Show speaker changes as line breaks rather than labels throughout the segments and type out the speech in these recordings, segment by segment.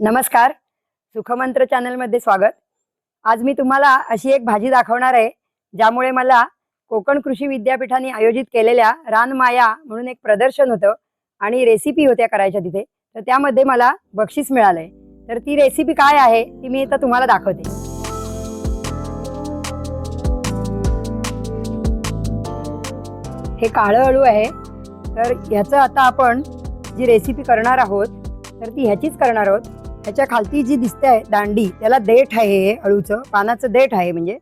नमस्कार. सुखमंत्र चॅनलमध्ये स्वागत. आज मी तुम्हाला अशी एक भाजी दाखवणार आहे ज्यामुळे मला कोकण कृषी विद्यापीठाने आयोजित केलेल्या रानमाया म्हणून एक प्रदर्शन होतं आणि रेसिपी होत्या करायच्या तिथे. तर त्यामध्ये मला बक्षीस मिळालंय. तर ती रेसिपी काय आहे ती मी आता तुम्हाला दाखवते. हे काळं अळू आहे. तर ह्याचं आता आपण जी रेसिपी करणार आहोत तर ती ह्याचीच करणार आहोत. ह्याच्या खालती जी दिसते आहे दांडी त्याला देठ आहे हे अळूचं पानाचं देठ आहे म्हणजे.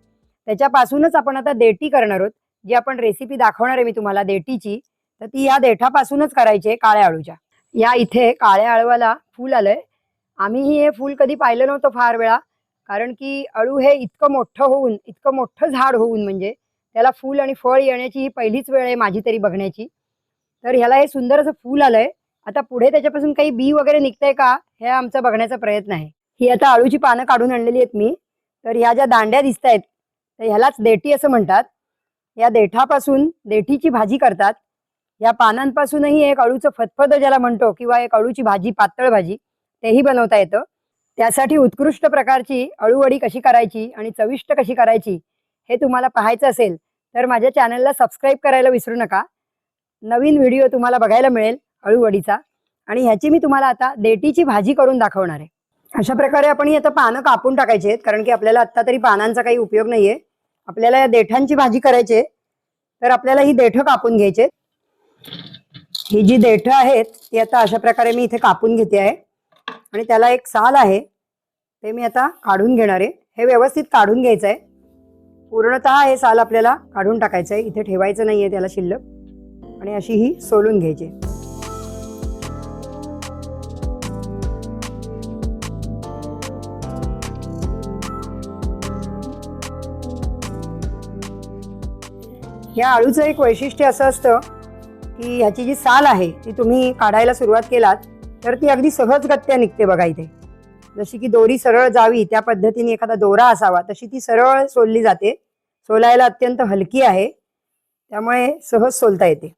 त्याच्यापासूनच आपण आता देठी करणार आहोत. जी आपण रेसिपी दाखवणार आहे मी तुम्हाला देठीची तर ती या देठापासूनच करायची आहे काळ्या अळूच्या. या इथे काळ्या अळवाला फूल आलंय. आम्हीही हे फूल कधी पाहिलं नव्हतं फार वेळा कारण की अळू हे इतकं मोठं होऊन इतकं मोठं झाड होऊन म्हणजे त्याला फूल आणि फळ येण्याची ही पहिलीच वेळ आहे माझी तरी बघण्याची. तर ह्याला हे सुंदर असं फूल आलंय. आता पुढे त्याच्यापासून काही बी वगैरे निघतंय का हे आमचा बघण्याचा प्रयत्न आहे. ही आता अळूची पानं काढून आणलेली आहेत मी. तर ह्या ज्या दांड्या दिसत आहेत तर ह्यालाच देठी असं म्हणतात. या देठापासून देठीची भाजी करतात. या पानांपासूनही एक अळूचं फतफद ज्याला म्हणतो किंवा एक अळूची भाजी पातळ भाजी तेही बनवता येतं. त्यासाठी उत्कृष्ट प्रकारची अळूवडी कशी करायची आणि चविष्ट कशी करायची हे तुम्हाला पाहायचं असेल तर माझ्या चॅनलला सबस्क्राईब करायला विसरू नका. नवीन व्हिडिओ तुम्हाला बघायला मिळेल. अळूवडीचा. आणि ह्याची मी तुम्हाला आता देटीची भाजी करून दाखवणार आहे. अशा प्रकारे आपण ही आता पानं कापून टाकायची आहेत कारण की आपल्याला आत्ता तरी पानांचा काही उपयोग नाहीये. आपल्याला या देठांची भाजी करायची आहे तर आपल्याला ही देठं कापून घ्यायचे ही जी देठं आहेत ती आता अशा प्रकारे मी इथे कापून घेते आहे. आणि त्याला एक साल आहे ते मी आता काढून घेणार आहे. हे व्यवस्थित काढून घ्यायचं आहे. पूर्णतः हे साल आपल्याला काढून टाकायचं आहे. इथे ठेवायचं नाही आहे त्याला शिल्लक. आणि अशी ही सोलून घ्यायची ह्या अळूचं एक वैशिष्ट्य असं असतं की ह्याची जी साल आहे ती तुम्ही काढायला सुरुवात केलात तर ती अगदी सहजगत्या निघते बघा इथे. जशी की दोरी सरळ जावी त्या पद्धतीने एखादा दोरा असावा तशी ती सरळ सोलली जाते. सोलायला अत्यंत हलकी आहे त्यामुळे सहज सोलता येते.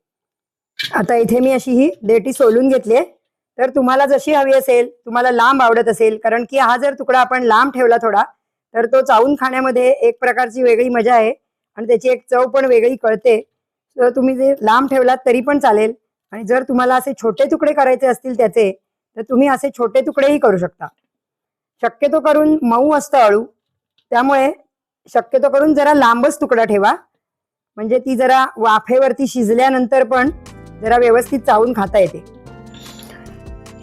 आता इथे मी अशी ही देठी सोलून घेतली आहे. तर तुम्हाला जशी हवी असेल तुम्हाला लांब आवडत असेल कारण की हा जर तुकडा आपण लांब ठेवला थोडा तर तो चावून खाण्यामध्ये एक प्रकारची वेगळी मजा आहे. आणि त्याची एक चव पण वेगळी कळते. तर तुम्ही जे लांब ठेवलात तरी पण चालेल. आणि जर तुम्हाला असे छोटे तुकडे करायचे असतील त्याचे तर तुम्ही असे छोटे तुकडेही करू शकता. शक्यतो करून मऊ असतं अळू. त्यामुळे शक्यतो करून जरा लांबच तुकडा ठेवा. म्हणजे ती जरा वाफेवरती शिजल्यानंतर पण जरा व्यवस्थित चावून खाता येते.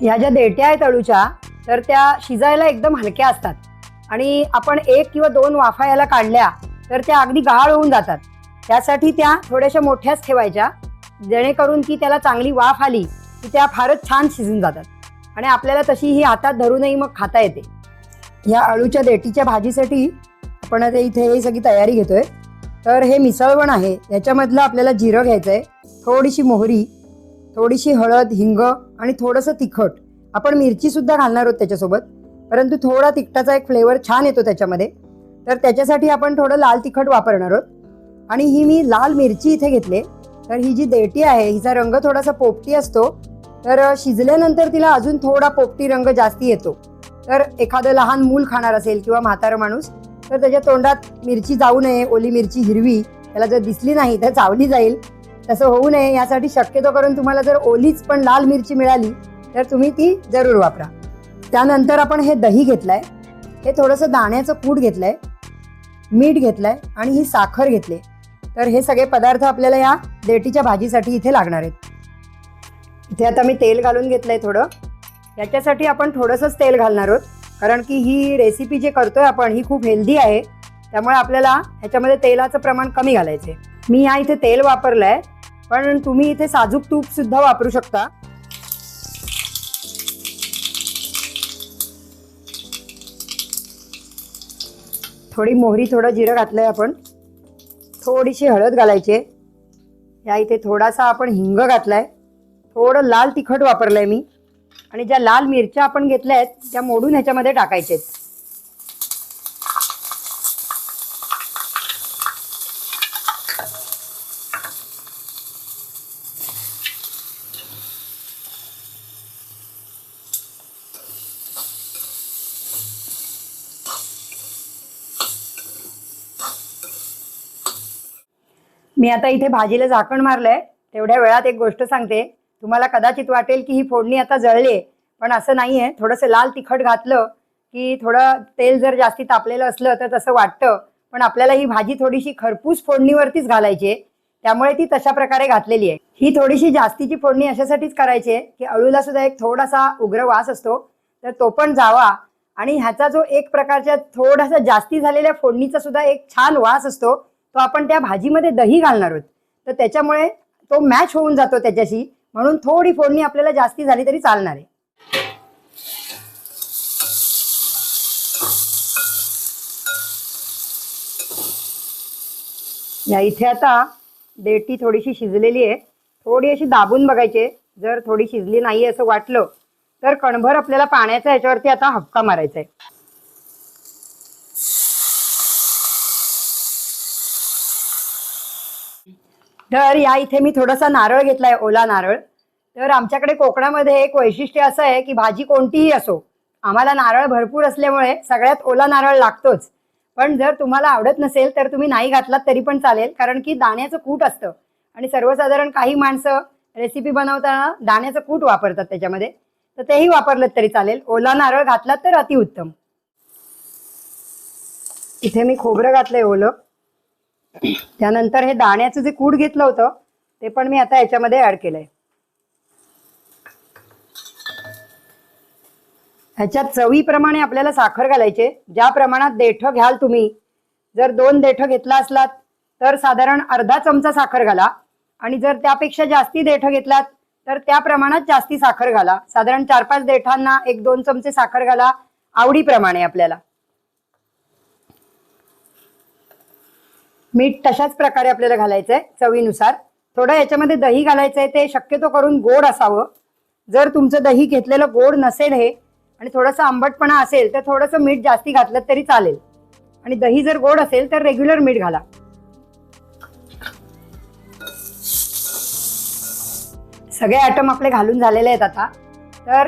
ह्या ज्या देट्या आहेत अळूच्या तर त्या शिजायला एकदम हलक्या असतात. आणि आपण एक किंवा दोन वाफा याला काढल्या तर त्या अगदी गहाळ होऊन जातात. त्यासाठी त्या थोड्याशा मोठ्याच ठेवायच्या. जेणेकरून की त्याला चांगली वाफ आली की त्या फारच छान शिजून जातात. आणि आपल्याला तशी ही हातात धरूनही मग खाता येते. या अळूच्या देठीच्या भाजीसाठी आपण आता इथे ही सगळी तयारी घेतोय. तर हे मिसळवण आहे. याच्यामधलं आपल्याला जिरं घ्यायचं आहे थोडीशी मोहरी थोडीशी हळद हिंग आणि थोडंसं तिखट. आपण मिरची सुद्धा घालणार आहोत त्याच्यासोबत. परंतु थोडा तिखटाचा एक फ्लेवर छान येतो त्याच्यामध्ये. तर त्याच्यासाठी आपण थोडं लाल तिखट वापरणार आहोत. आणि ही मी लाल मिरची इथे घेतली तर ही जी देठी आहे हिचा रंग थोडासा पोपटी असतो. तर शिजल्यानंतर तिला अजून थोडा पोपटी रंग जास्ती येतो. तर एखादं लहान मूल खाणार असेल किंवा म्हातारा माणूस तर त्याच्या तोंडात मिरची जाऊ नये ओली मिरची हिरवी त्याला जर दिसली नाही तर चावली जाईल. तसं होऊ नये यासाठी शक्यतो करून तुम्हाला जर ओलीच पण लाल मिरची मिळाली तर तुम्ही ती जरूर वापरा. त्यानंतर आपण हे दही घेतलंय. हे थोडंसं दाण्याचं कूट घेतलंय. मीठ घेतलंय आणि ही साखर घेतली. तर हे सगळे पदार्थ आपल्याला या देठीच्या भाजीसाठी इथे लागणार आहेत. इथे आता मी तेल घालून घेतलंय थोडं. याच्यासाठी आपण थोडंसंच तेल घालणार आहोत. कारण की ही रेसिपी जे करतोय आपण ही खूप हेल्दी आहे. त्यामुळे आपल्याला ह्याच्यामध्ये तेलाचं प्रमाण कमी घालायचं आहे मी या इथे तेल वापरलंय पण तुम्ही इथे साजूक तूप सुद्धा वापरू शकता. थोडी मोहरी थोडं जिरं घातलं आहे आपण. थोडीशी हळद घालायची. आहे. या इथे थोडासा आपण हिंग घातला आहे थोडं लाल तिखट वापरलं आहे मी. आणि ज्या लाल मिरच्या आपण घेतल्या आहेत त्या मोडून ह्याच्यामध्ये टाकायच्या आहेत मी आता इथे भाजीला झाकण मारलंय. तेवढ्या वेळात एक गोष्ट सांगते. तुम्हाला कदाचित वाटेल की ही फोडणी आता जळली पण असं नाहीये. थोडंसं लाल तिखट घातलं की थोडं तेल जर जास्ती तापलेलं असलं तर तसं वाटतं. पण आपल्याला ही भाजी थोडीशी खरपूस फोडणीवरतीच घालायची आहे. त्यामुळे ती तशा प्रकारे घातलेली आहे. ही थोडीशी जास्तीची फोडणी अशासाठीच करायची आहे की अळूला सुद्धा एक थोडासा उग्र वास असतो. तर तो पण जावा. आणि ह्याचा जो एक प्रकारच्या थोडासा जास्ती झालेल्या फोडणीचा सुद्धा एक छान वास असतो. तो आपण त्या भाजीमध्ये दही घालणार आहोत. तर त्याच्यामुळे तो मॅच होऊन जातो त्याच्याशी. म्हणून थोडी फोडणी आपल्याला जास्ती झाली तरी चालणार आहे. या इथे आता देठी थोडीशी शिजलेली आहे. थोडी अशी दाबून बघायची जर थोडी शिजली नाही असं वाटलं तर कणभर आपल्याला पाण्याचा ह्याच्यावरती आता हक्का मारायचा आहे. तर या इथे मी थोडासा नारळ घेतलाय ओला नारळ. तर आमच्याकडे कोकणामध्ये एक वैशिष्ट्य असं आहे की भाजी कोणतीही असो आम्हाला नारळ भरपूर असल्यामुळे सगळ्यात ओला नारळ लागतोच. पण जर तुम्हाला आवडत नसेल तर तुम्ही नाही घातलात तरी पण चालेल कारण की दाण्याचं कूट असतं. आणि सर्वसाधारण काही माणसं रेसिपी बनवताना दाण्याचं कूट वापरतात त्याच्यामध्ये. तर तेही वापरलं तरी चालेल. ओला नारळ घातलात तर अतिउत्तम. इथे मी खोबरं घातलंय ओलं. त्यानंतर हे दाण्याचं जे कूड घेतलं होतं ते पण मी आता याच्यामध्ये ऍड केलंय. ह्याच्यात चवीप्रमाणे आपल्याला साखर घालायचे ज्या प्रमाणात देठ घ्याल तुम्ही जर दोन देठ घेतला असलात तर साधारण अर्धा चमचा साखर घाला. आणि जर त्यापेक्षा जास्ती देठ घेतलात तर त्या प्रमाणात जास्ती साखर घाला. साधारण चार पाच देठांना एक दोन चमचे साखर घाला आवडीप्रमाणे आपल्याला. मीठ तशाच प्रकारे आपल्याला घालायचं आहे चवीनुसार. थोडं याच्यामध्ये दही घालायचं आहे ते शक्यतो करून गोड असावं. जर तुमचं दही घेतलेलं गोड नसेल हे आणि थोडंसं आंबटपणा असेल तर थोडंसं मीठ जास्ती घातलं तरी चालेल. आणि दही जर गोड असेल तर रेग्युलर मीठ घाला. सगळे आयटम आपले घालून झालेले आहेत आता. तर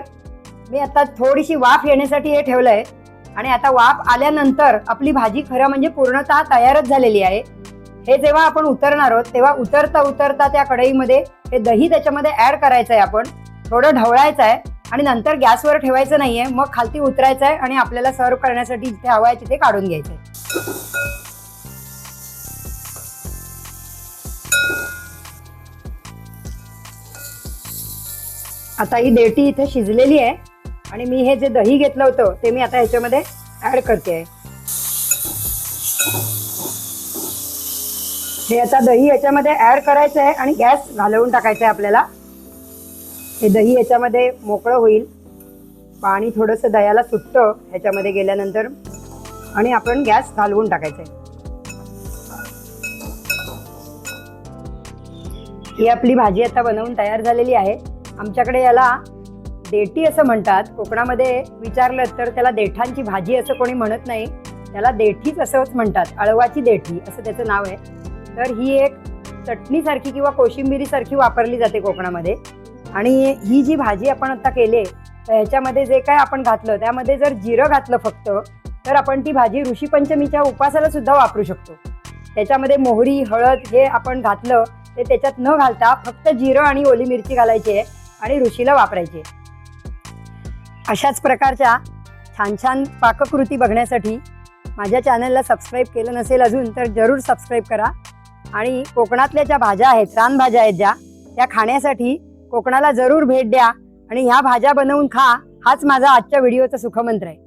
मी आता थोडीशी वाफ येण्यासाठी हे ठेवलंय. आणि आता वाफ आल्यानंतर आपली भाजी खरं म्हणजे पूर्णतः तयारच झालेली आहे. हे जेव्हा आपण उतरणार आहोत तेव्हा उतरता उतरता त्या कढईमध्ये हे दही त्याच्यामध्ये ऍड करायचं आहे आपण. थोडं ढवळायचं आहे आणि नंतर गॅसवर ठेवायचं नाहीये मग खालती उतरायचं आहे आणि आपल्याला सर्व करण्यासाठी जिथे हवं आहे तिथे काढून घ्यायचं आहे आता ही देठी इथे शिजलेली आहे आणि मी हे जे दही घेतलं होतं ते मी आता ह्याच्यामध्ये ऍड करते आहे हे आता दही याच्यामध्ये ऍड करायचं आहे आणि गॅस घालवून टाकायचं आहे आपल्याला. हे दही याच्यामध्ये मोकळं होईल. पाणी थोडंसं दह्याला सुटतं ह्याच्यामध्ये गेल्यानंतर. आणि आपण गॅस घालवून टाकायचं आहे. ही आपली भाजी आता बनवून तयार झालेली आहे. आमच्याकडे याला देठी असं म्हणतात. कोकणामध्ये विचारलं तर त्याला देठांची भाजी असं कोणी म्हणत नाही. त्याला देठीच असंच म्हणतात. अळवाची देठी असं त्याचं नाव आहे. तर ही एक चटणीसारखी किंवा कोशिंबिरीसारखी वापरली जाते कोकणामध्ये. आणि ही जी भाजी आपण आता केली तर ह्याच्यामध्ये जे काय आपण घातलं त्यामध्ये जर जिरं घातलं फक्त तर आपण ती भाजी ऋषीपंचमीच्या उपासाला सुद्धा वापरू शकतो. त्याच्यामध्ये मोहरी हळद हे आपण घातलं ते त्याच्यात न घालता फक्त जिरं आणि ओली मिरची घालायची आहे आणि ऋषीला वापरायची आहे. अशाच प्रकारच्या छान छान पाककृती बघण्यासाठी माझ्या चॅनलला सबस्क्राईब केलं नसेल अजून तर जरूर सबस्क्राईब करा. आणि कोकणातल्या ज्या भाज्या आहेत रानभाज्या आहेत ज्या त्या खाण्यासाठी कोकणाला जरूर भेट द्या आणि ह्या भाज्या बनवून खा हाच माझा आजच्या व्हिडिओचा सुखमंत्र आहे.